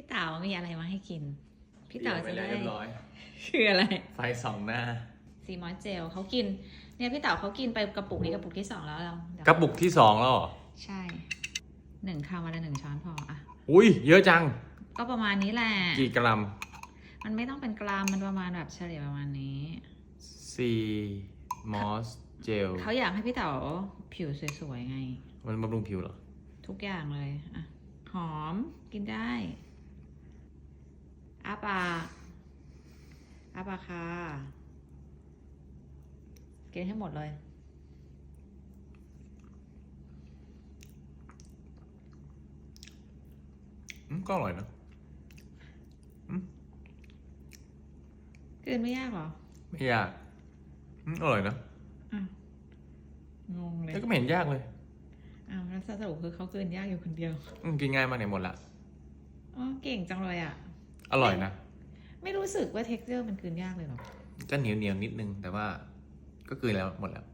พี่เต๋ามีอะไรมาให้กิน พี่เต๋าเต๋าไปจะแล้วได้เรียบร้อยคืออะไร ไฟสองหน้าซีมอสเจลเขากิน เนี่ยพี่เต๋าเขากินไปกระปุกนี้กระปุกที่สองแล้วเราเดี๋ยวกระปุกที่สองแล้วเหรอใช่หนึ่งคำวันละหนึ่งช้อนพออะอุ้ยเยอะจัง ก็ประมาณนี้แหละกี่กรัม มันไม่ต้องเป็นกรัมมันประมาณแบบเฉลี่ยประมาณนี้ซีมอสเจลเขาอยากให้พี่เต๋าผิวสวยๆไง มันบำรุงผิวเหรอ ทุกอย่างเลย อะ หอมกินได้ อาปากอาปากค่ะกินให้หมดเลยอืมก็อร่อยนะกินไม่ยากเหรอ ไม่ยากอืมอร่อยนะอะงงเลยแต่ก็ไม่เห็นยากเลย อ้าวแล้วสรุปคือเขากินยากอยู่คนเดียวอืมกินง่ายมากเนี่ยหมดละ อ๋อ เก่งจังเลยอะ อร่อยนะ ไม่รู้สึกว่าเท็กเจอร์มันกินยากเลยเหรอจะเหนียวเหนียวๆนิดนึง แต่ว่าก็คือแล้วหมดแล้ว